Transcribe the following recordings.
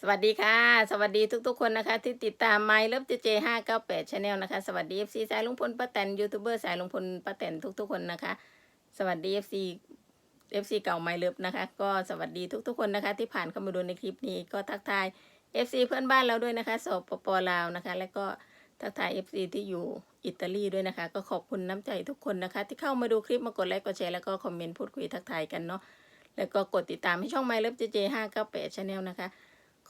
สวัสดีค่ะ สวัสดีทุกๆคนนะคะ ที่ติดตามไมล์เลิฟเจเจห้าเก้าแปดชาแนลนะคะ สวัสดีเอฟซีสายลุงพลป้าแตนยูทูบเบอร์สายลุงพลป้าแตนทุกๆคนนะคะ สวัสดีเอฟซีเอฟซีเก่าไมล์เลิฟนะคะ ก็สวัสดีทุกๆคนนะคะ ที่ผ่านเข้ามาดูในคลิปนี้ก็ทักทายเอฟซีเพื่อนบ้านเราด้วยนะคะสปปลาวนะคะ แล้วก็ทักทายเอฟซีที่อยู่อิตาลีด้วยนะคะ ก็ขอบคุณน้ำใจทุกคนนะคะ ที่เข้ามาดูคลิปมากดไลค์กดแชร์แล้วก็คอมเมนต์พูดคุยทักทายกันเนาะแล้วก็กดติดตามให้ช่องไมล์เลิฟเจเจห้าเก้าแปดชาแนลนะคะ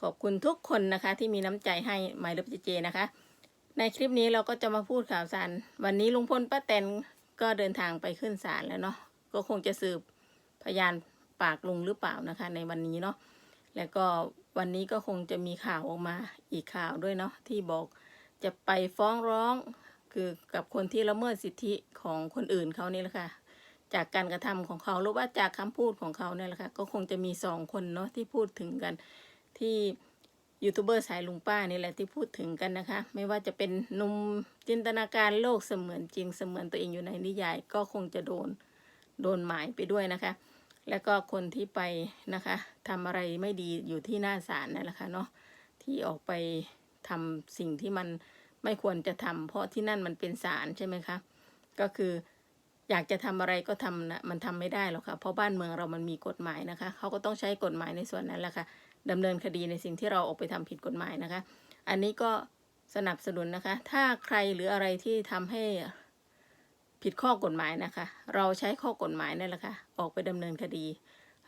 ขอบคุณทุกคนนะคะ ที่มีน้ำใจให้หมายเลขเจนะคะ ในคลิปนี้เราก็จะมาพูดข่าวสารวันนี้ลุงพลป้าแตนก็เดินทางไปขึ้นศาลแล้วเนาะก็คงจะสืบพยานปากลุงหรือเปล่านะคะ ในวันนี้เนาะแล้วก็วันนี้ก็คงจะมีข่าวออกมาอีกข่าวด้วยเนาะที่บอกจะไปฟ้องร้องคือกับคนที่ละเมิดสิทธิของคนอื่นเขานี่แหละค่ะจากการกระทำของเขาหรือว่าจากคำพูดของเขาเนี่ยแหละค่ะก็คงจะมีสองคนเนาะที่พูดถึงกัน ที่ยูทูบเบอร์สายลุงป้านี่แหละที่พูดถึงกันนะคะ ไม่ว่าจะเป็นนุ่มจินตนาการโลกเสมือนจริงเสมือนตัวเองอยู่ในนิยาย ก็คงจะโดนโดนหมายไปด้วยนะคะ แล้วก็คนที่ไปนะคะทำอะไรไม่ดีอยู่ที่หน้าศาลนั่นแหละค่ะเนาะที่ออกไปทำสิ่งที่มันไม่ควรจะทำเพราะที่นั่นมันเป็นศาลใช่ไหมคะก็คืออยากจะทำอะไรก็ทำนะมันทำไม่ได้หรอกค่ะเพราะบ้านเมืองเรามันมีกฎหมายนะคะ เขาก็ต้องใช้กฎหมายในส่วนนั้นแหละค่ะ ดำเนินคดีในสิ่งที่เราออกไปทำผิดกฎหมายนะคะ อันนี้ก็สนับสนุนนะคะ ถ้าใครหรืออะไรที่ทำให้ผิดข้อกฎหมายนะคะ เราใช้ข้อกฎหมายนั่นแหละค่ะออกไปดำเนินคดี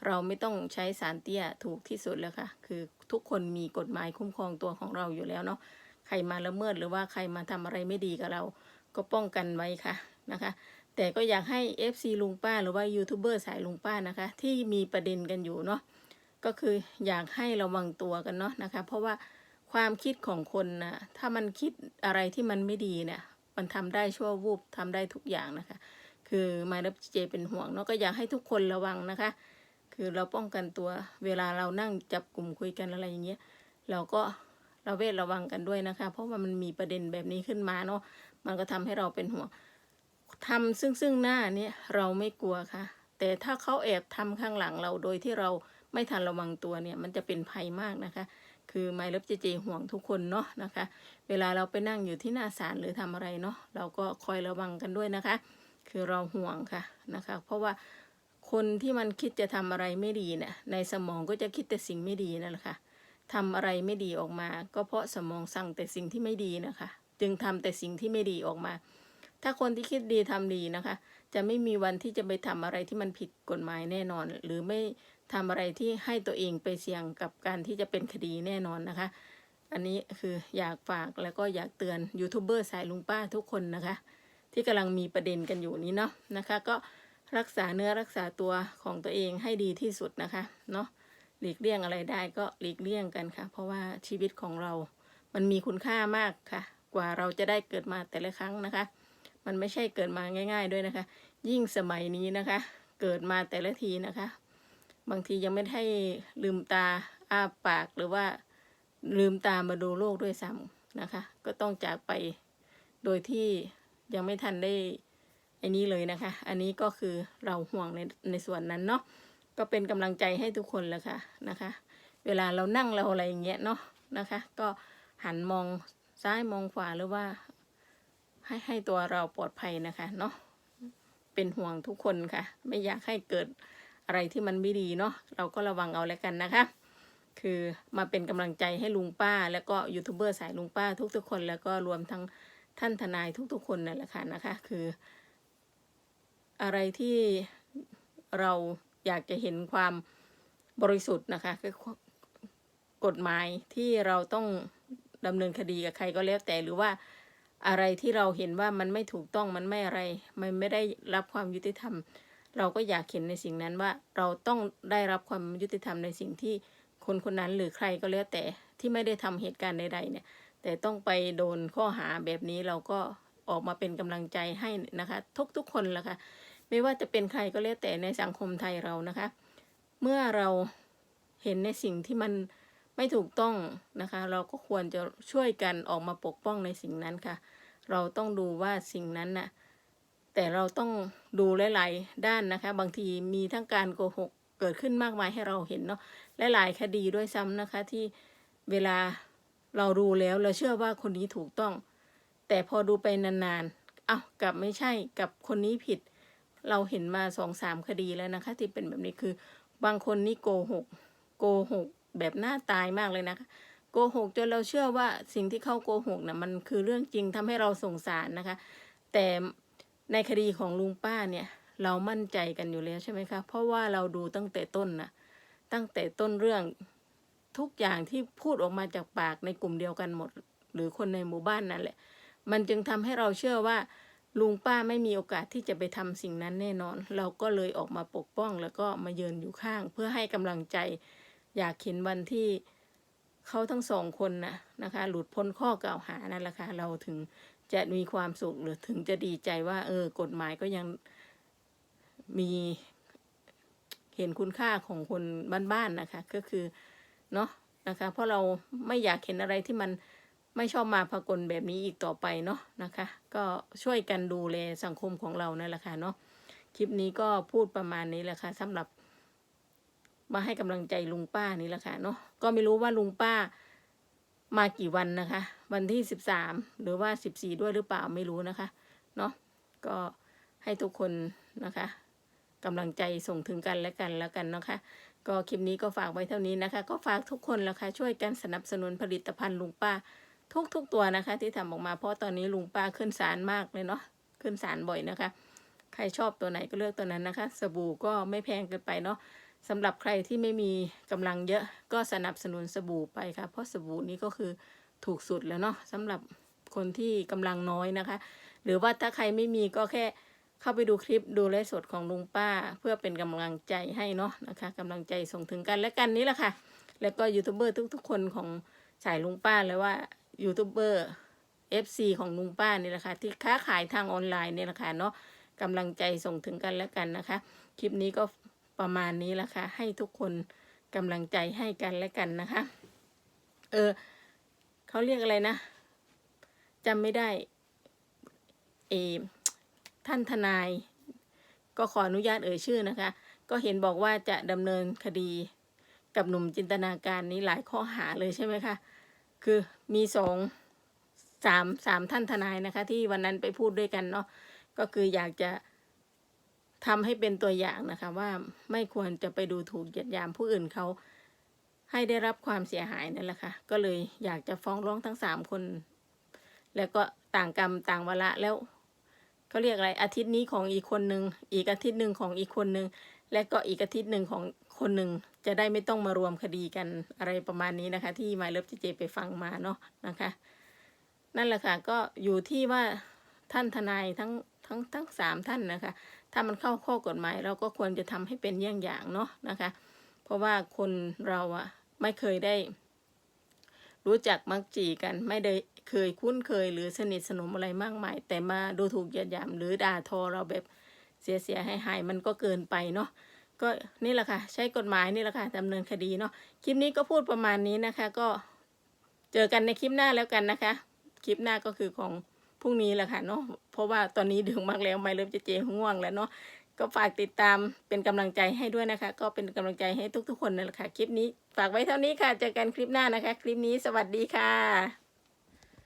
เราไม่ต้องใช้สารเตี้ยถูกที่สุดแล้วค่ะ คือทุกคนมีกฎหมายคุ้มครองตัวของเราอยู่แล้วเนาะ ใครมาละเมิดหรือว่าใครมาทำอะไรไม่ดีกับเรา ก็ป้องกันไว้ค่ะนะคะแต่ก็อยากให้ FC ลุงป้าหรือว่ายูทูบเบอร์สายลุงป้านะคะ ที่มีประเด็นกันอยู่เนาะ ก็คืออยากให้ระวังตัวกันเนาะนะคะ เพราะว่าความคิดของคนนะถ้ามันคิดอะไรที่มันไม่ดีเนี่ยมันทำได้ชั่ววูบทำได้ทุกอย่างนะคะ คือมาดับเจเป็นห่วงเนาะก็อยากให้ทุกคนระวังนะคะ คือเราป้องกันตัวเวลาเรานั่งจับกลุ่มคุยกันอะไรอย่างเงี้ยเราก็ระเวทระวังกันด้วยนะคะ เพราะว่ามันมีประเด็นแบบนี้ขึ้นมาเนาะมันก็ทำให้เราเป็นห่วงทำซึ่งซึ่งหน้าเนี่ยเราไม่กลัวค่ะ แต่ถ้าเขาแอบทำข้างหลังเราโดยที่เรา ไม่ทันระวังตัวเนี่ยมันจะเป็นภัยมากนะคะ คือไมล์เลิฟเจเจห่วงทุกคนเนาะนะคะ เวลาเราไปนั่งอยู่ที่หน้าศาลหรือทำอะไรเนาะเราก็คอยระวังกันด้วยนะคะ คือเราห่วงค่ะนะคะ เพราะว่าคนที่มันคิดจะทำอะไรไม่ดีเนี่ยในสมองก็จะคิดแต่สิ่งไม่ดีนั่นแหละค่ะทำอะไรไม่ดีออกมา ก็เพราะสมองสั่งแต่สิ่งที่ไม่ดีนะคะ จึงทำแต่สิ่งที่ไม่ดีออกมา ถ้าคนที่คิดดีทำดีนะคะ จะไม่มีวันที่จะไปทำอะไรที่มันผิดกฎหมายแน่นอน หรือไม่ทำอะไรที่ให้ตัวเองไปเสี่ยงกับการที่จะเป็นคดีแน่นอนนะคะ อันนี้คืออยากฝากแล้วก็อยากเตือนยูทูบเบอร์สายลุงป้าทุกคนนะคะ ที่กำลังมีประเด็นกันอยู่นี้เนาะนะคะ ก็รักษาเนื้อรักษาตัวของตัวเองให้ดีที่สุดนะคะเนาะหลีกเลี่ยงอะไรได้ก็หลีกเลี่ยงกันค่ะ เพราะว่าชีวิตของเรา มันมีคุณค่ามากค่ะ กว่าเราจะได้เกิดมาแต่ละครั้งนะคะ มันไม่ใช่เกิดมาง่าย ๆด้วยนะคะ ยิ่งสมัยนี้นะคะ เกิดมาแต่ละทีนะคะ บางทียังไม่ได้ลืมตาอ้าปากหรือว่าลืมตามาดูโลกด้วยซ้ำนะคะ ก็ต้องจากไปโดยที่ยังไม่ทันได้ไอ้นี้เลยนะคะ อันนี้ก็คือเราห่วงในในส่วนนั้นเนาะก็เป็นกำลังใจให้ทุกคนแหละค่ะนะคะ เวลาเรานั่งเราอะไรอย่างเงี้ยเนาะนะคะ ก็หันมองซ้ายมองขวาหรือว่า ให้ให้ตัวเราปลอดภัยนะคะเนาะเป็นห่วงทุกคนค่ะ ไม่อยากให้เกิดอะไรที่มันไม่ดีเนาะเราก็ระวังเอาแล้วกันนะคะ คือมาเป็นกำลังใจให้ลุงป้า แล้วก็ยูทูบเบอร์สายลุงป้าทุกๆคน แล้วก็รวมทั้งท่านทนายทุกๆคนนั่นแหละค่ะนะคะ คือ อะไรที่เราอยากจะเห็นความบริสุทธิ์นะคะคือกฎหมายที่เราต้องดำเนินคดีกับใครก็แล้วแต่หรือว่า อะไรที่เราเห็นว่ามันไม่ถูกต้องมันไม่อะไร มันไม่ได้รับความยุติธรรม เราก็อยากเห็นในสิ่งนั้นว่า เราต้องได้รับความยุติธรรมในสิ่งที่คนคนนั้นหรือใครก็แล้วแต่ที่ไม่ได้ทำเหตุการณ์ใดๆเนี่ย แต่ต้องไปโดนข้อหาแบบนี้เราก็ออกมาเป็นกำลังใจให้นะคะ ทุกๆคนละค่ะไม่ว่าจะเป็นใครก็แล้วแต่ในสังคมไทยเรานะคะ เมื่อเราเห็นในสิ่งที่มัน ไม่ถูกต้องนะคะ เราก็ควรจะช่วยกันออกมาปกป้องในสิ่งนั้นค่ะ เราต้องดูว่าสิ่งนั้นน่ะแต่เราต้องดูหลายๆด้านนะคะ บางทีมีทั้งการโกหกเกิดขึ้นมากมายให้เราเห็นเนาะหลายๆคดีด้วยซ้ำนะคะที่เวลาเราดูแล้วเราเชื่อว่าคนนี้ถูกต้อง แต่พอดูไปนานๆเอ้ากลับไม่ใช่กับคนนี้ผิด เราเห็นมาสองสามคดีแล้วนะคะ ที่เป็นแบบนี้คือบางคนนี่โกหกโกหก แบบหน้าตายมากเลยนะคะโกหกจนเราเชื่อว่าสิ่งที่เขาโกหกนะ่ะมันคือเรื่องจริงทำให้เราสงสารนะคะ แต่ในคดีของลุงป้าเนี่ย เรามั่นใจกันอยู่แล้วใช่ไหมคะ เพราะว่าเราดูตั้งแต่ต้นนะตั้งแต่ต้นเรื่องทุกอย่างที่พูดออกมาจากปากในกลุ่มเดียวกันหมด หรือคนในหมู่บ้านนั่นแหละ มันจึงทำให้เราเชื่อว่าลุงป้าไม่มีโอกาสที่จะไปทำสิ่งนั้นแน่นอน เราก็เลยออกมาปกป้องแล้วก็มาเยืนอยู่ข้าง เพื่อให้กำลังใจ อยากเห็นวันที่เขาทั้งสองคนนะนะคะ หลุดพ้นข้อกล่าวหานั่นแหละค่ะเราถึงจะมีความสุขหรือถึงจะดีใจว่า เออ กฎหมายก็ยังมีเห็นคุณค่าของคนบ้านๆนะคะ ก็คือเนาะนะคะ เพราะเราไม่อยากเห็นอะไรที่มันไม่ชอบมาพากลแบบนี้อีกต่อไปเนาะนะคะ ก็ช่วยกันดูแลสังคมของเรานั่นแหละค่ะเนาะคลิปนี้ก็พูดประมาณนี้แหละค่ะสำหรับ มาให้กำลังใจลุงป้านี่แหละค่ะเนาะก็ไม่รู้ว่าลุงป้ามากี่วันนะคะ วันที่สิบสามหรือว่าสิบสี่ด้วยหรือเปล่าไม่รู้นะคะเนาะก็ให้ทุกคนนะคะกำลังใจส่งถึงกันและกันแล้วกันนะคะ ก็คลิปนี้ก็ฝากไว้เท่านี้นะคะ ก็ฝากทุกคนละคะช่วยกันสนับสนุนผลิตภัณฑ์ลุงป้าทุกๆตัวนะคะ ที่ทำออกมาเพราะตอนนี้ลุงป้าขึ้นศาลมากเลยเนาะขึ้นศาลบ่อยนะคะ ใครชอบตัวไหนก็เลือกตัวนั้นนะคะ สบู่ก็ไม่แพงเกินไปเนาะ สำหรับใครที่ไม่มีกำลังเยอะก็สนับสนุนสบู่ไปค่ะ เพราะสบู่นี้ก็คือถูกสุดแล้วเนาะสำหรับคนที่กำลังน้อยนะคะ หรือว่าถ้าใครไม่มีก็แค่เข้าไปดูคลิปดูไลฟ์สดของลุงป้า เพื่อเป็นกำลังใจให้เนาะนะคะกำลังใจส่งถึงกันและกันนี้แหละค่ะ แล้วก็ยูทูบเบอร์ทุกๆ คนของสายลุงป้าเลยว่ายูทูบเบอร์ FC ของลุงป้านี่แหละค่ะที่ค้าขายทางออนไลน์นี่แหละค่ะเนาะกำลังใจส่งถึงกันและกันนะคะ คลิปนี้ก็ ประมาณนี้ละค่ะ ให้ทุกคนกำลังใจให้กันและกันนะคะ เออเขาเรียกอะไรนะจำไม่ได้เออท่านทนาย ก็ขออนุญาตเอ่ยชื่อนะคะ ก็เห็นบอกว่าจะดำเนินคดีกับหนุ่มจินตนาการนี้หลายข้อหาเลยใช่ไหมคะ คือมีสองสามสามท่านทนายนะคะ ที่วันนั้นไปพูดด้วยกันเนาะก็คืออยากจะ ทำให้เป็นตัวอย่างนะคะว่าไม่ควรจะไปดูถูกเหยียดยามผู้อื่นเขาให้ได้รับความเสียหายนั่นแหละค่ะ ก็เลยอยากจะฟ้องร้องทั้งสามคน แล้วก็ต่างกรรมต่างวาระแล้วเขาเรียกอะไรอาทิตย์นี้ของอีกคนหนึ่งอีกอาทิตย์หนึ่งของอีกคนหนึ่งและก็อีกอาทิตย์หนึ่งของคนหนึ่งจะได้ไม่ต้องมารวมคดีกันอะไรประมาณนี้นะคะ ที่หมายเลิฟเจเจไปฟังมาเนาะนะคะ นั่นแหละค่ะก็อยู่ที่ว่าท่านทนายทั้งทั้งทั้งสามท่านนะคะ ถ้ามันเข้าข้อกฎหมาย เราก็ควรจะทำให้เป็นเยี่ยงอย่างเนาะนะคะ เพราะว่าคนเราอะไม่เคยได้ รู้จักมักจีกัน ไม่ได้เคยคุ้นเคยหรือสนิทสนมอะไรมากมาย แต่มาดูถูกเหยียดหยามหรือด่าทอเราแบบเสียเสียหายหายมันก็เกินไปเนาะก็นี่แหละค่ะ ใช้กฎหมายนี่แหละค่ะดำเนินคดีเนาะคลิปนี้ก็พูดประมาณนี้นะคะ ก็เจอกันในคลิปหน้าแล้วกันนะคะ คลิปหน้าก็คือของ พรุ่งนี้แหละค่ะเนาะเพราะว่าตอนนี้ดึกมากแล้วไม่เริ่มจะเจง่วงแล้วเนาะก็ฝากติดตามเป็นกำลังใจให้ด้วยนะคะ ก็เป็นกำลังใจให้ทุกๆ คนนั่นแหละค่ะ คลิปนี้ฝากไว้เท่านี้ค่ะ เจอกันคลิปหน้านะคะ คลิปนี้สวัสดีค่ะ